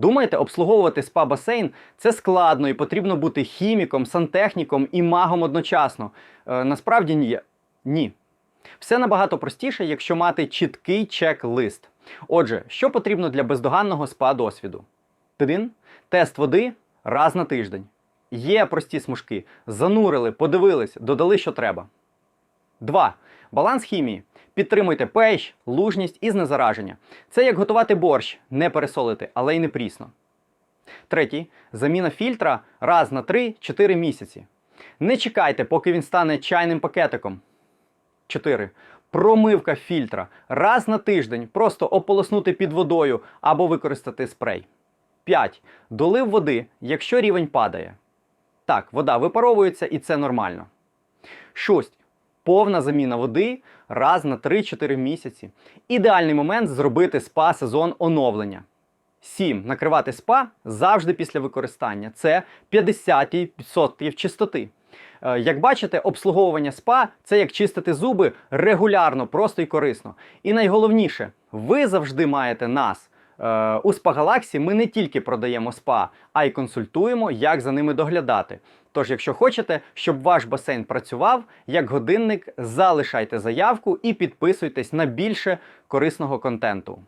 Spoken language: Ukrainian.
Думаєте, обслуговувати спа-басейн це складно і потрібно бути хіміком, сантехніком і магом одночасно. Е, насправді ні. Ні. Все набагато простіше, якщо мати чіткий чек-лист. Отже, що потрібно для бездоганного спа-досвіду? Один тест води раз на тиждень. Є прості смужки. Занурили, подивились, додали, що треба. 2. Баланс хімії. Підтримуйте pH, лужність і знезараження. Це як готувати борщ, не пересолити, але й не прісно. Третій. Заміна фільтра раз на 3-4 місяці. Не чекайте, поки він стане чайним пакетиком. 4. Промивка фільтра раз на тиждень, просто ополоснути під водою або використати спрей. 5. Долив води, якщо рівень падає. Так, вода випаровується і це нормально. 6. Повна заміна води раз на 3-4 місяці. Ідеальний момент зробити спа сезон оновлення. 7. Накривати спа завжди після використання. Це 50% чистоти. Е, Як бачите, обслуговування спа це як чистити зуби регулярно, просто і корисно. І найголовніше, ви завжди маєте нас. Е, У Спа-Галаксі ми не тільки продаємо спа, а й консультуємо, як за ними доглядати. Тож, якщо хочете, щоб ваш басейн працював як годинник, залишайте заявку і підписуйтесь на більше корисного контенту.